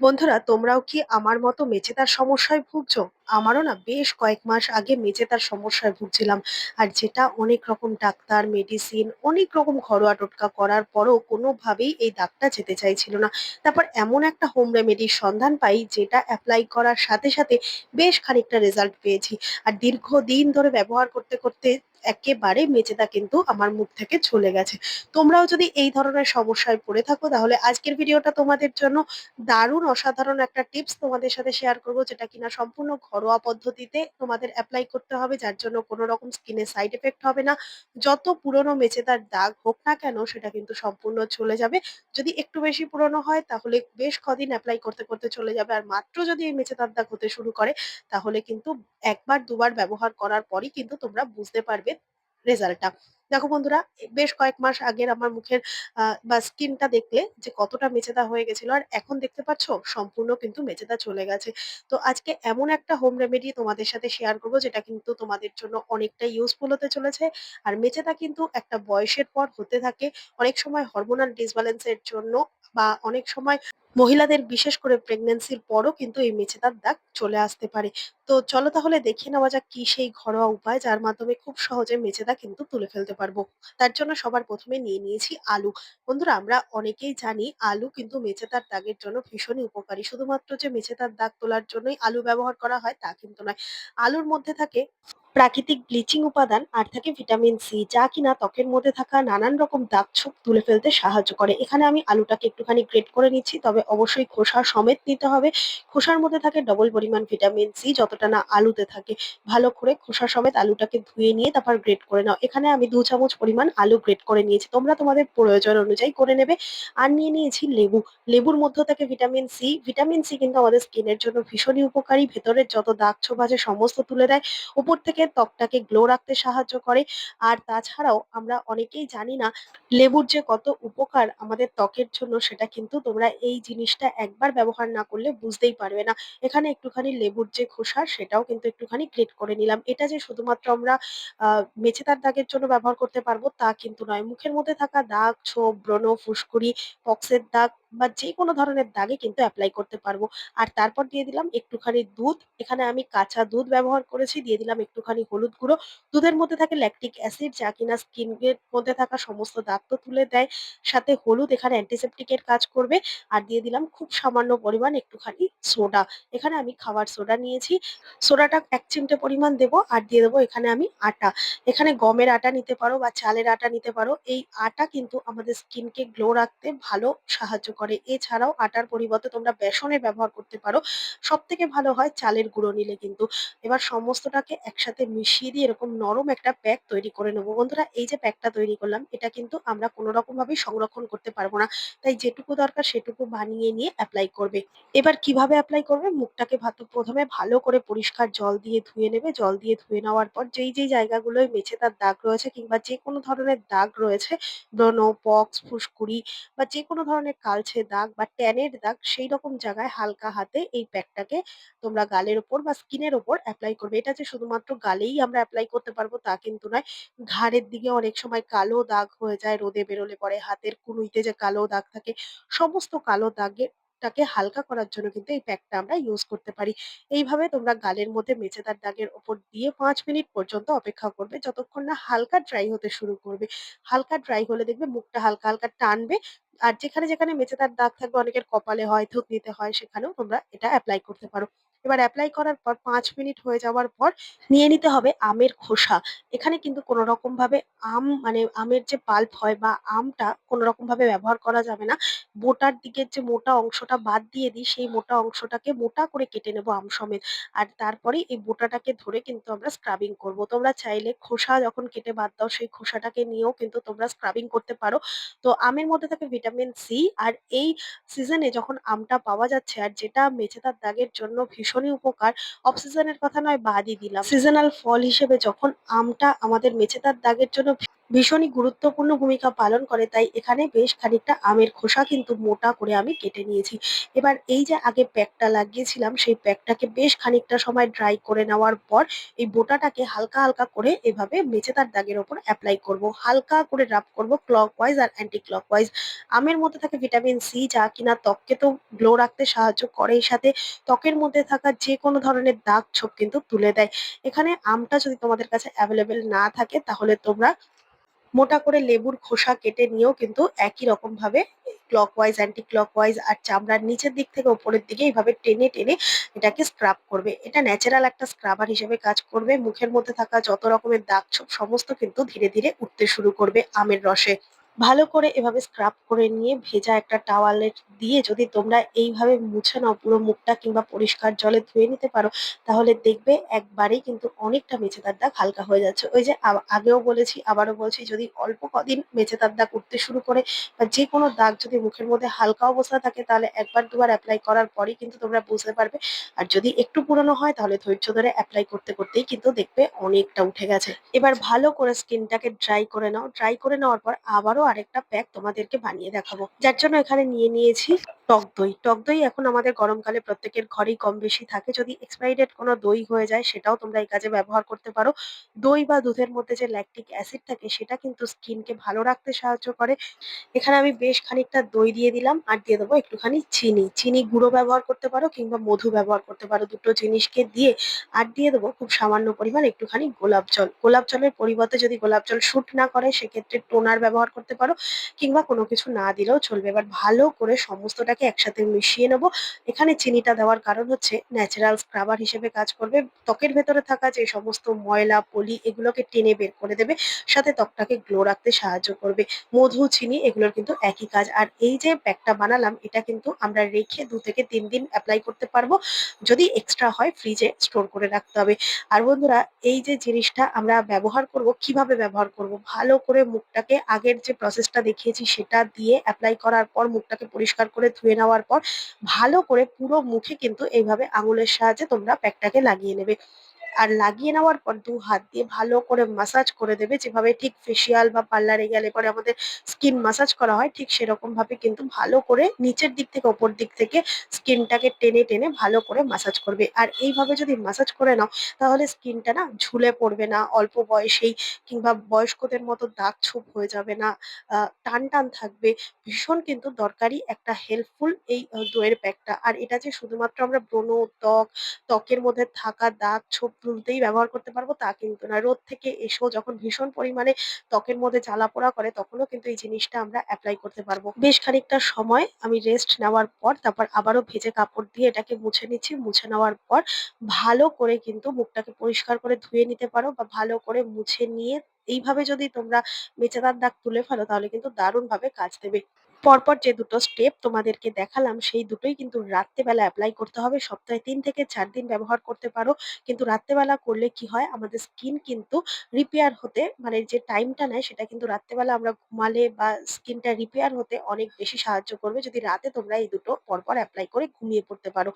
বন্ধুরা তোমরাও কি আমার মতো মেচেদার সমস্যায় ভুগছো? আমারও না বেশ কয়েক মাস আগে মেচেদার সমস্যায় ভুগছিলাম। আর যেটা অনেক রকম ডাক্তার, মেডিসিন অনেক রকম ঘরোয়া টোটকা করার পরও কোনোভাবেই এই দাগটা যেতে চাইছিল না। তারপর এমন একটা হোম রেমেডির সন্ধান পাই যেটা অ্যাপ্লাই করার সাথে সাথে বেশ খানিকটা রেজাল্ট পেয়েছি। আর দীর্ঘদিন ধরে ব্যবহার করতে করতে একেবারে মেচেদা কিন্তু আমার মুখ থেকে চলে গেছে। তোমরাও যদি এই ধরনের সমস্যায় পড়ে থাকো তাহলে আজকের ভিডিওটা তোমাদের জন্য দারুণ অসাধারণ একটা টিপস তোমাদের সাথে শেয়ার করব যেটা কিনা সম্পূর্ণ ঘরোয়া পদ্ধতিতে তোমাদের অ্যাপ্লাই করতে হবে, যার জন্য কোনো রকম স্কিনে সাইড এফেক্ট হবে না। যত পুরনো মেচেদার দাগ হোক না কেন, সেটা কিন্তু সম্পূর্ণ চলে যাবে। যদি একটু বেশি পুরনো হয়, তাহলে বেশ কদিন অ্যাপ্লাই করতে করতে চলে যাবে। আর মাত্র যদি এই মেচেদার দাগ হতে শুরু করে, তাহলে কিন্তু একবার, দুবার ব্যবহার করার পরই কিন্তু তোমরা বুঝতে পারবে রেজাল্টটা। দেখো বন্ধুরা, বেশ কয়েক মাস আগের আমার মুখের বা স্কিনটা দেখলে যে কতটা মেচেদা হয়ে গেছিল, আর এখন দেখতে পাচ্ছ সম্পূর্ণ কিন্তু মেচেদা চলে গেছে। তো আজকে এমন একটা হোম রেমেডি তোমাদের সাথে শেয়ার করব, যেটা কিন্তু তোমাদের জন্য অনেকটা ইউজফুল হতে চলেছে। আর মেচেদা কিন্তু একটা বয়সের পর হতে থাকে। অনেক সময় হরমোনাল ডিসব্যালেন্সের জন্য বা অনেক সময় মহিলাদের বিশেষ করে প্রেগন্যান্সির পরও কিন্তু এই মেচেদার দাগ চলে আসতে পারে। তো চলো তাহলে দেখে নেওয়া যাক কি সেই ঘরোয়া উপায় যার মাধ্যমে খুব সহজে মেচেদা কিন্তু তুলে ফেলতে পারব। তার জন্য সবার প্রথমে নিয়ে নিয়েছি আলু। বন্ধুরা, আমরা অনেকেই জানি আলু কিন্তু মেচেদার দাগের জন্য ভীষণই উপকারী। শুধুমাত্র যে মেচেদার দাগ তোলার জন্যই আলু ব্যবহার করা হয় তা কিন্তু নয়। আলুর মধ্যে থাকে প্রাকৃতিক ব্লিচিং উপাদান আর থাকে ভিটামিন সি, যা কিনা ত্বকের মধ্যে থাকা নানান রকম দাগ ছোপ তুলে ফেলতে সাহায্য করে। এখানে আমি আলুটাকে একটুখানি গ্রেট করে নিচ্ছি, তবে অবশ্যই খোসা সমেত নিতে হবে। খোসার মধ্যে থাকে ডবল পরিমাণ ভিটামিন সি, যতটা না আলুতে থাকে। ভালো করে খোসা সমেত আলুটাকে ধুয়ে নিয়ে তারপর গ্রেট করে নাও। এখানে আমি দু চামচ পরিমাণ আলু গ্রেট করে নিয়েছি। তোমরা তোমাদের প্রয়োজন অনুযায়ী করে নেবে। আর নিয়ে নিয়েছি লেবু। লেবুর মধ্যে থাকে ভিটামিন সি। ভিটামিন সি কিন্তু আমাদের স্কিনের জন্য ভীষণই উপকারী। ভেতরের যত দাগ ছোপ আছে, সমস্ত তুলে দেয়। উপর থেকে ত্বকটাকে গ্লো রাখতে সাহায্য করে। আর তাছাড়াও আমরা অনেকেই জানি না লেবুর যে কত উপকার আমাদের ত্বকের জন্য, সেটা কিন্তু তোমরা এই জিনিসটা একবার ব্যবহার না করলে বুঝতেই পারবে না। এখানে একটুখানি লেবুর যে খোসা, সেটাও কিন্তু একটুখানি গ্রেট করে নিলাম। এটা যে শুধুমাত্র আমরা আহ মেছেদার দাগের জন্য ব্যবহার করতে পারব, তা কিন্তু নয়। মুখের মধ্যে থাকা দাগ, ছোপ, ব্রণ, ফুসকুড়ি, পক্সের দাগ বা যে কোনো ধরনের দাগে কিন্তু অ্যাপ্লাই করতে পারব। আর তারপর দিয়ে দিলাম একটুখানি দুধ। এখানে আমি কাঁচা দুধ ব্যবহার করেছি। দিয়ে দিলাম একটুখানি হলুদ গুঁড়ো। দুধের মধ্যে থাকে ল্যাকটিক অ্যাসিড যা কিনা স্কিনের মধ্যে থাকা সমস্ত দাগ তো তুলে দেয়। সাথে হলুদ, এখানে অ্যান্টিসেপ্টিকের কাজ করবে। আর দিয়ে দিলাম খুব সামান্য পরিমাণ একটুখানি সোডা এখানে আমি খাবার সোডা নিয়েছি। সোডাটা এক চিমটে পরিমাণ দেবো। আর দিয়ে দেবো এখানে আমি আটা। এখানে গমের আটা নিতে পারো বা চালের আটা নিতে পারো। এই আটা কিন্তু আমাদের স্কিনকে গ্লো রাখতে ভালো সাহায্য করে। এছাড়াও আটার পরিবর্তে তোমরা বেসনের ব্যবহার করতে পারো। সব থেকে ভালো হয় চালের গুঁড়ো নিলে কিন্তু। এবার সমস্তটাকে একসাথে মিশিয়ে দিয়ে এরকম নরম একটা প্যাক তৈরি করে নেব। বন্ধুরা, এই যে প্যাকটা তৈরি করলাম, এটা কিন্তু আমরা কোনো রকম ভাবেই সংরক্ষণ করতে পারব না। তাই যেটুকু দরকার সেটুকু বানিয়ে নিয়ে অ্যাপ্লাই করবে। এবার কীভাবে অ্যাপ্লাই করবে? মুখটাকে প্রথমে ভালো করে পরিষ্কার জল দিয়ে ধুয়ে নেবে। জল দিয়ে ধুয়ে নেওয়ার পর যেই যেই জায়গাগুলোয় মেছে তার দাগ রয়েছে কিংবা যে কোনো ধরনের দাগ রয়েছে, ব্রণ, পক্স, ফুসকুড়ি বা যে কোনো ধরনের কালচে দাগ বা ট্যানের দাগ সেই রকম জায়গায় হালকা হাতে এই প্যাকটাকে তোমরা গালের ওপর বা স্কিনের ওপর অ্যাপ্লাই করবে। এটা যে শুধুমাত্র গালেই আমরা অ্যাপ্লাই করতে পারব তা কিন্তু নয়। ঘাড়ের দিকে অনেক সময় কালো দাগ হয়ে যায়, রোদে বেরোলে পরে হাতের কুনুইতে যে কালো দাগ থাকে, সমস্ত কালো দাগের টাকে হালকা করার জন্য কিন্তু এই প্যাকটা আমরা ইউজ করতে পারি। এইভাবে তোমরা গালের মধ্যে মেচেদার দাগের ওপর দিয়ে পাঁচ মিনিট পর্যন্ত অপেক্ষা করবে। যতক্ষণ না হালকা ড্রাই হতে শুরু করবে। হালকা ড্রাই হলে দেখবে মুখটা হালকা হালকা টানবে। আর যেখানে যেখানে মেচেদার দাগ থাকবে, অনেকের কপালে হয়, থুতনিতে হয়, সেখানেও তোমরা এটা অ্যাপ্লাই করতে পারো। এবার অ্যাপ্লাই করার পর পাঁচ মিনিট হয়ে যাওয়ার পর নিয়ে নিতে হবে আমের খোসা। এখানে কিন্তু কোনো রকম ভাবে আম মানে আমের যে পাল্প হয় বা আমটা কোনো রকম ভাবে ব্যবহার করা যাবে না। বোটার দিকের যে মোটা অংশটা বাদ দিয়ে দিই, সেই মোটা অংশটাকে মোটা করে কেটে নেব আম সমেত। আর তারপরে এই বোটাটাকে ধরে কিন্তু আমরা স্ক্রাবিং করব। তোমরা চাইলে খোসা যখন কেটে বাদ দাও, সেই খোসাটাকে নিয়েও কিন্তু তোমরা স্ক্রাবিং করতে পারো। তো আমের মধ্যে থাকে ভিটামিন সি আর এই সিজনে যখন আমটা পাওয়া যাচ্ছে আর যেটা মেচেদার দাগের জন্য ভীষণই উপকার। অফ সিজনের কথা নয়, বাদই দিলাম। সিজনাল ফল হিসেবে যখন আমটা আমাদের মেছেদার দাগের জন্য ভীষণই গুরুত্বপূর্ণ ভূমিকা পালন করে তাই এখানে বেশ খানিকটা আমের খোসা কিন্তু মোটা করে আমি কেটে নিয়েছি। এবার এই যে আগে প্যাকটা লাগিয়েছিলাম সেই প্যাকটাকে বেশ খানিকটা সময় ড্রাই করে নেওয়ার পর এই বোটাটাকে হালকা, হালকা করে এভাবে মেচেদার দাগের ওপর অ্যাপ্লাই করব। হালকা করে রাব করব ক্লক ওয়াইজ আর অ্যান্টি ক্লক ওয়াইজ আমের মধ্যে থাকে ভিটামিন সি যা কিনা ত্বককে তো গ্লো রাখতে সাহায্য করেই সাথে ত্বকের মধ্যে থাকা যেকোনো ধরনের দাগ ছোপ কিন্তু তুলে দেয়। এখানে আমটা যদি তোমাদের কাছে অ্যাভেলেবেল না থাকে তাহলে তোমরা মোটা করে লেবুর খোসা কেটে নিয়েও কিন্তু একই রকম ভাবে ক্লকওয়াইজ অ্যান্টি ক্লকওয়াইজ আর চামড়ার নিচের দিক থেকে ওপরের দিকে এইভাবে টেনে টেনে এটাকে স্ক্রাব করবে। এটা ন্যাচারাল একটা স্ক্রাবার হিসেবে কাজ করবে। মুখের মধ্যে থাকা যত রকমের দাগ ছোপ সমস্ত কিন্তু ধীরে ধীরে উঠতে শুরু করবে আমের রসে। ভালো করে এভাবে স্ক্রাব করে নিয়ে ভেজা একটা টাওয়ালের দিয়ে যদি তোমরা এইভাবে মুছে নাও পুরো মুখটা কিংবা পরিষ্কার জলে ধুয়ে নিতে পারো, তাহলে দেখবে একবারেই কিন্তু অনেকটা মেছেদার দাগ হালকা হয়ে যাচ্ছে। ওই যে আগেও বলেছি, আবারও বলছি, যদি অল্প কদিন মেছেদার দাগ উঠতে শুরু করে বা যে কোনো দাগ যদি মুখের মধ্যে হালকা অবস্থা থাকে, তাহলে একবার দুবার অ্যাপ্লাই করার পরেই কিন্তু তোমরা বুঝতে পারবে। আর যদি একটু পুরনো হয়, তাহলে ধৈর্য ধরে অ্যাপ্লাই করতে করতেই কিন্তু দেখবে অনেকটা উঠে গেছে। এবার ভালো করে স্কিনটাকে ড্রাই করে নাও। ড্রাই করে নেওয়ার পর আবারও আরেকটা প্যাক তোমাদেরকে বানিয়ে দেখাবো। যার জন্য এখানে নিয়ে নিয়েছি টক দই। টক দই এখন আমাদের গরমকালে প্রত্যেকের ঘরেই কম বেশি থাকে। যদি এক্সপায়ারি ডেট কোনো দই হয়ে যায়, সেটাও তোমরা এই কাজে ব্যবহার করতে পারো। দই বা দুধের মধ্যে যে ল্যাকটিক অ্যাসিড থাকে, সেটা কিন্তু স্কিনকে ভালো রাখতে সাহায্য করে। এখানে আমি বেশ খানিকটা দই দিয়ে দিলাম আর দিয়ে দেবো একটুখানি চিনি। চিনি গুঁড়ো ব্যবহার করতে পারো কিংবা মধু ব্যবহার করতে পারো দুটো জিনিসকে দিয়ে। আর দিয়ে দেবো খুব সামান্য পরিমাণ একটুখানি গোলাপ জল। গোলাপ জলের পরিবর্তে যদি গোলাপ জল শুট না করে, সেক্ষেত্রে টোনার ব্যবহার করতে পারো কিংবা কোনো কিছু না দিলেও চলবে এবার ভালো করে সমস্তটাকে একসাথে মিশিয়ে নেব এখানে চিনিটা দেওয়ার কারণ হচ্ছে ন্যাচারাল স্ক্রাবার হিসেবে কাজ করবে ত্বকের ভেতরে থাকা যে সমস্ত ময়লা পলি এগুলোকে টেনে বের করে দেবে সাথে ত্বকটাকে গ্লো রাখতে সাহায্য করবে মধু, চিনি এগুলোর কিন্তু একই কাজ। আর এই যে প্যাকটা বানালাম এটা কিন্তু আমরা রেখে দু থেকে তিন দিন অ্যাপ্লাই করতে পারব। যদি এক্সট্রা হয় ফ্রিজে স্টোর করে রাখতে হবে। আর বন্ধুরা এই যে জিনিসটা আমরা ব্যবহার করব, কীভাবে ব্যবহার করব? ভালো করে মুখটাকে আগের যে প্রসেসটা দেখিয়েছি সেটা দিয়ে অ্যাপ্লাই করার পর মুখটাকে পরিষ্কার করে ধুয়ে নেওয়ার পর ভালো করে পুরো মুখে কিন্তু এইভাবে আঙুলের সাহায্যে তোমরা প্যাকটাকে লাগিয়ে নেবে। আর লাগিয়ে নেওয়ার পর দু হাত দিয়ে ভালো করে মাসাজ করে দেবে। যেভাবে ঠিক ফেসিয়াল বা পার্লারে গেলে পরে আমাদের স্কিন মাসাজ করা হয়, ঠিক সেরকম ভাবে কিন্তু ভালো করে নিচের দিক থেকে, ওপর দিক থেকে স্কিনটাকে টেনে টেনে ভালো করে মাসাজ করবে। আর এইভাবে যদি মাসাজ করে নাও, তাহলে স্কিনটা না ঝুলে পড়বে না, অল্প বয়সেই কিংবা বয়স্কদের মতো দাগ ছোপ হয়ে যাবে না টান টান থাকবে। ভীষণ কিন্তু দরকারি একটা হেল্পফুল এই দইয়ের প্যাকটা আর এটা যে শুধুমাত্র আমরা ব্রণ, ত্বক, ত্বকের মধ্যে থাকা দাগ ছোপ তুলতেই ব্যবহার করতে পারব, তা কিন্তু না রোদ থেকে এসেও যখন ভীষণ পরিমাণে ত্বকের মধ্যে জ্বালা-পোড়া করে, তখনও কিন্তু এই জিনিসটা আমরা এপ্লাই করতে পারব। বেশ খানিকটা সময় আমি রেস্ট নেওয়ার পর, তারপর আবারও ভেজে কাপড় দিয়ে এটাকে মুছে নিচ্ছি। মুছে নেওয়ার পর ভালো করে কিন্তু মুখটাকে পরিষ্কার করে ধুয়ে নিতে পারো বা ভালো করে মুছে নিয়ে, এইভাবে যদি তোমরা মেচেদার দাগ তুলে ফেলো, তাহলে কিন্তু দারুণভাবে কাজ দেবে। পরপর যে দুটো স্টেপ তোমাদেরকে দেখালাম সেই দুটোই কিন্তু রাত্রেবেলা অ্যাপ্লাই করতে হবে। সপ্তাহে তিন থেকে চার দিন ব্যবহার করতে পারো। কিন্তু রাত্রেবেলা করলে কি হয় আমাদের স্কিন কিন্তু রিপেয়ার হতে মানে যে টাইমটা নেয় সেটা কিন্তু রাত্রেবেলা আমরা ঘুমালে বা স্কিনটা রিপেয়ার হতে অনেক বেশি সাহায্য করবে যদি রাতে তোমরা এই দুটো পরপর অ্যাপ্লাই করে ঘুমিয়ে পড়তে পারো।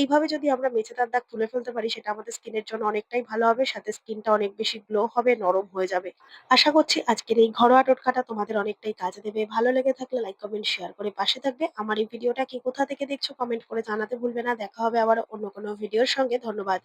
এইভাবে যদি আমরা মেছেদার দাগ তুলে ফেলতে পারি সেটা আমাদের স্কিনের জন্য অনেকটাই ভালো হবে সাথে স্কিনটা অনেক বেশি গ্লো হবে নরম হয়ে যাবে। আশা করছি আজকের এই ঘরোয়া টোটকাটা তোমাদের অনেকটাই কাজে দেবে। ভালো লেগে থাকলে লাইক, কমেন্ট, শেয়ার করে পাশে থাকবে। আমার এই ভিডিওটা কি কোথা থেকে দেখছ কমেন্ট করে জানাতে ভুলবে না। দেখা হবে আবার অন্য কোনো ভিডিওর সঙ্গে। ধন্যবাদ।